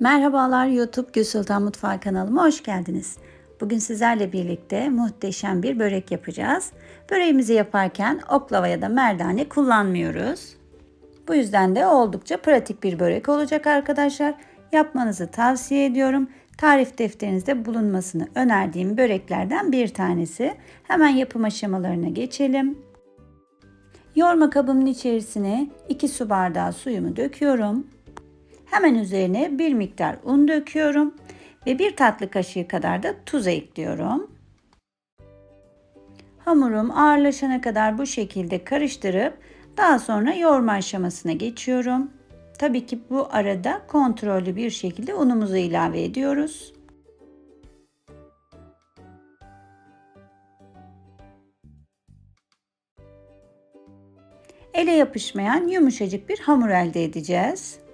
Merhabalar YouTube Gül Sultan Mutfağı kanalıma hoş geldiniz. Bugün sizlerle birlikte muhteşem bir börek yapacağız. Böreğimizi yaparken oklava ya da merdane kullanmıyoruz. Bu yüzden de oldukça pratik bir börek olacak arkadaşlar. Yapmanızı tavsiye ediyorum. Tarif defterinizde bulunmasını önerdiğim böreklerden bir tanesi. Hemen yapım aşamalarına geçelim. Yoğurma kabımın içerisine 2 su bardağı suyumu döküyorum. Hemen üzerine bir miktar un döküyorum ve bir tatlı kaşığı kadar da tuz ekliyorum. Hamurum ağırlaşana kadar bu şekilde karıştırıp daha sonra yoğurma aşamasına geçiyorum. Tabii ki bu arada kontrollü bir şekilde unumuzu ilave ediyoruz. Ele yapışmayan yumuşacık bir hamur elde edeceğiz.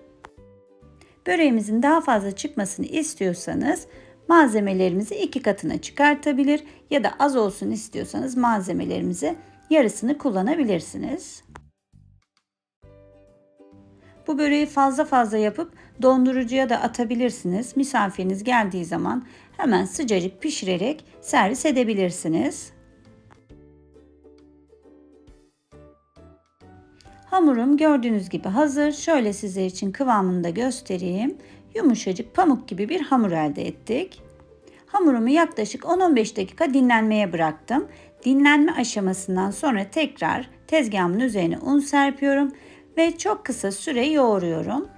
Böreğimizin daha fazla çıkmasını istiyorsanız malzemelerimizi iki katına çıkartabilir ya da az olsun istiyorsanız malzemelerimizi yarısını kullanabilirsiniz. Bu böreği fazla fazla yapıp dondurucuya da atabilirsiniz. Misafiriniz geldiği zaman hemen sıcacık pişirerek servis edebilirsiniz. Hamurum gördüğünüz gibi hazır. Şöyle sizler için kıvamını da göstereyim. Yumuşacık pamuk gibi bir hamur elde ettik. Hamurumu yaklaşık 10-15 dakika dinlenmeye bıraktım. Dinlenme aşamasından sonra tekrar tezgahımın üzerine un serpiyorum ve çok kısa süre yoğuruyorum.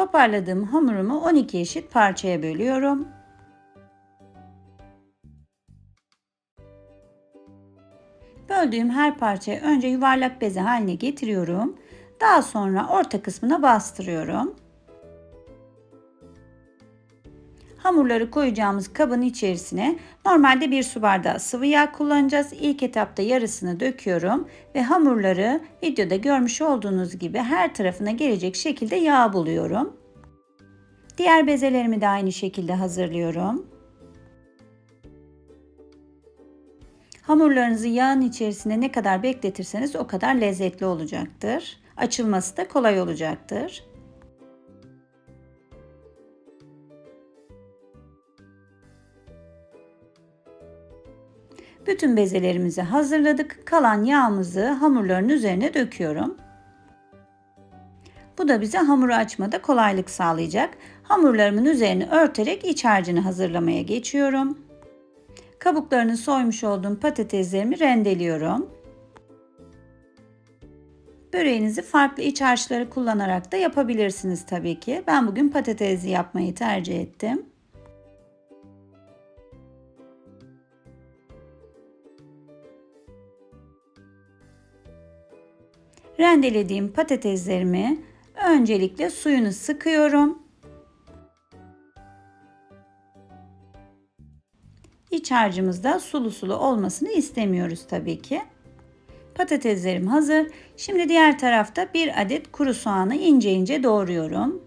Toparladığım hamurumu 12 eşit parçaya bölüyorum. Böldüğüm her parçayı önce yuvarlak beze haline getiriyorum. Daha sonra orta kısmına bastırıyorum. Hamurları koyacağımız kabın içerisine normalde bir su bardağı sıvı yağ kullanacağız. İlk etapta yarısını döküyorum ve hamurları videoda görmüş olduğunuz gibi her tarafına gelecek şekilde yağ buluyorum. Diğer bezelerimi de aynı şekilde hazırlıyorum. Hamurlarınızı yağın içerisinde ne kadar bekletirseniz o kadar lezzetli olacaktır. Açılması da kolay olacaktır. Bütün bezelerimizi hazırladık. Kalan yağımızı hamurların üzerine döküyorum. Bu da bize hamuru açmada kolaylık sağlayacak. Hamurlarımın üzerine örterek iç harcını hazırlamaya geçiyorum. Kabuklarını soymuş olduğum patateslerimi rendeliyorum. Böreğinizi farklı iç harçları kullanarak da yapabilirsiniz tabii ki. Ben bugün patatesli yapmayı tercih ettim. Rendelediğim patateslerimi öncelikle suyunu sıkıyorum. İç harcımızda sulu sulu olmasını istemiyoruz tabii ki. Patateslerim hazır. Şimdi diğer tarafta bir adet kuru soğanı ince ince doğruyorum.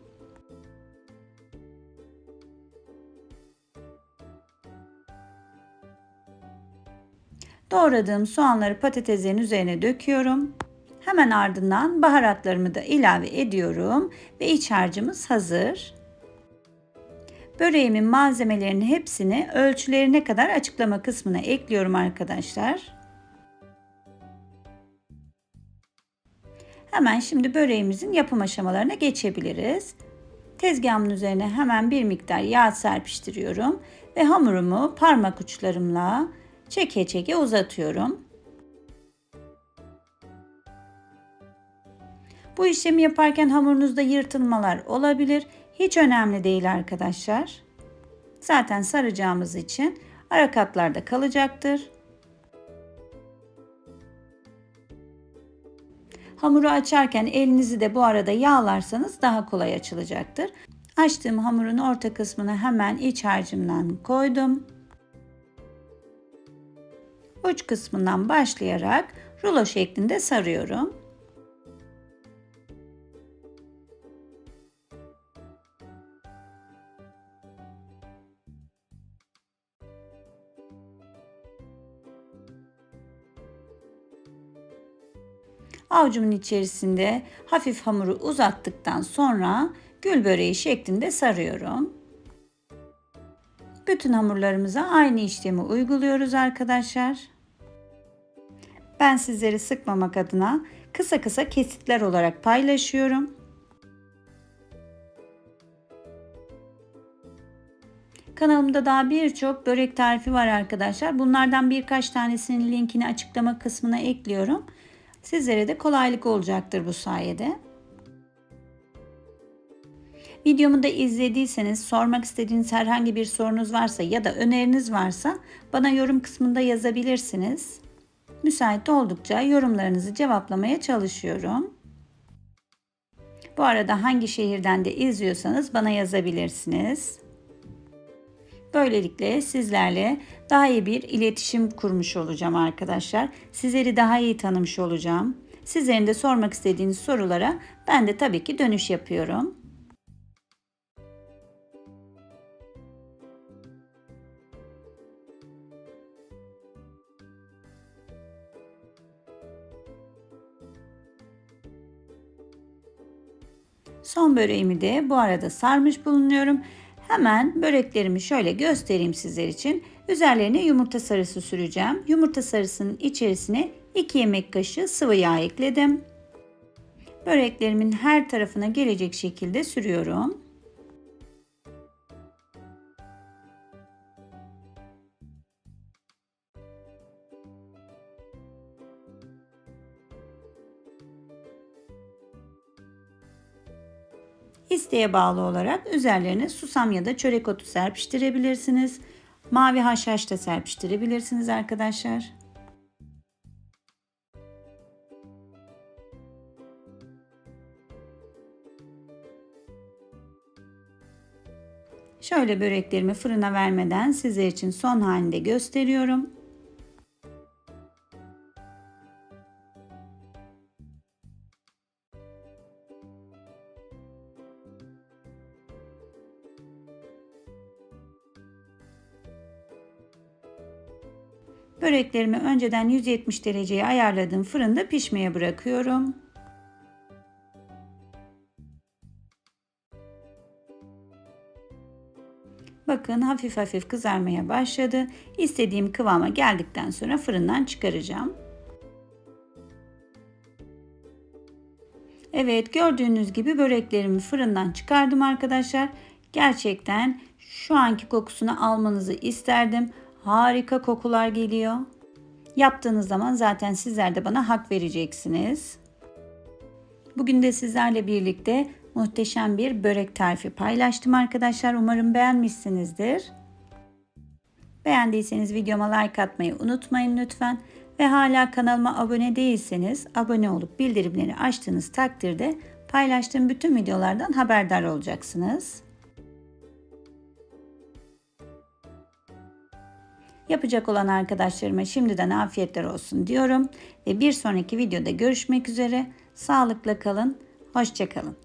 Doğradığım soğanları patateslerin üzerine döküyorum. Hemen ardından baharatlarımı da ilave ediyorum ve iç harcımız hazır. Böreğimin malzemelerinin hepsini ölçülerine kadar açıklama kısmına ekliyorum arkadaşlar. Hemen şimdi böreğimizin yapım aşamalarına geçebiliriz. Tezgahımın üzerine hemen bir miktar yağ serpiştiriyorum ve hamurumu parmak uçlarımla çeke çeke uzatıyorum. Bu işlemi yaparken hamurunuzda yırtılmalar olabilir. Hiç önemli değil arkadaşlar. Zaten saracağımız için ara katlarda kalacaktır. Hamuru açarken elinizi de bu arada yağlarsanız daha kolay açılacaktır. Açtığım hamurun orta kısmını hemen iç harcımdan koydum. Uç kısmından başlayarak rulo şeklinde sarıyorum. Avucumun içerisinde hafif hamuru uzattıktan sonra gül böreği şeklinde sarıyorum. Bütün hamurlarımıza aynı işlemi uyguluyoruz arkadaşlar. Ben sizleri sıkmamak adına kısa kısa kesitler olarak paylaşıyorum. Kanalımda daha birçok börek tarifi var arkadaşlar. Bunlardan birkaç tanesinin linkini açıklama kısmına ekliyorum. Sizlere de kolaylık olacaktır bu sayede. Videomu da izlediyseniz sormak istediğiniz herhangi bir sorunuz varsa ya da öneriniz varsa bana yorum kısmında yazabilirsiniz. Müsait oldukça yorumlarınızı cevaplamaya çalışıyorum. Bu arada hangi şehirden de izliyorsanız bana yazabilirsiniz. Böylelikle sizlerle daha iyi bir iletişim kurmuş olacağım arkadaşlar. Sizleri daha iyi tanımış olacağım. Sizlerin de sormak istediğiniz sorulara ben de tabii ki dönüş yapıyorum. Son böreğimi de bu arada sarmış bulunuyorum. Hemen böreklerimi şöyle göstereyim sizler için. Üzerlerine yumurta sarısı süreceğim. Yumurta sarısının içerisine 2 yemek kaşığı sıvı yağ ekledim. Böreklerimin her tarafına gelecek şekilde sürüyorum. İsteğe bağlı olarak üzerlerine susam ya da çörek otu serpiştirebilirsiniz. Mavi haşhaş da serpiştirebilirsiniz arkadaşlar. Şöyle böreklerimi fırına vermeden sizler için son halinde gösteriyorum. Böreklerimi önceden 170 dereceye ayarladığım fırında pişmeye bırakıyorum. Bakın hafif hafif kızarmaya başladı. İstediğim kıvama geldikten sonra fırından çıkaracağım. Evet gördüğünüz gibi böreklerimi fırından çıkardım arkadaşlar. Gerçekten şu anki kokusunu almanızı isterdim. Harika kokular geliyor. Yaptığınız zaman zaten sizler de bana hak vereceksiniz. Bugün de sizlerle birlikte muhteşem bir börek tarifi paylaştım arkadaşlar. Umarım beğenmişsinizdir. Beğendiyseniz videoma like atmayı unutmayın lütfen. Ve hala kanalıma abone değilseniz abone olup bildirimleri açtığınız takdirde paylaştığım bütün videolardan haberdar olacaksınız. Yapacak olan arkadaşlarıma şimdiden afiyetler olsun diyorum ve bir sonraki videoda görüşmek üzere. Sağlıkla kalın, hoşçakalın.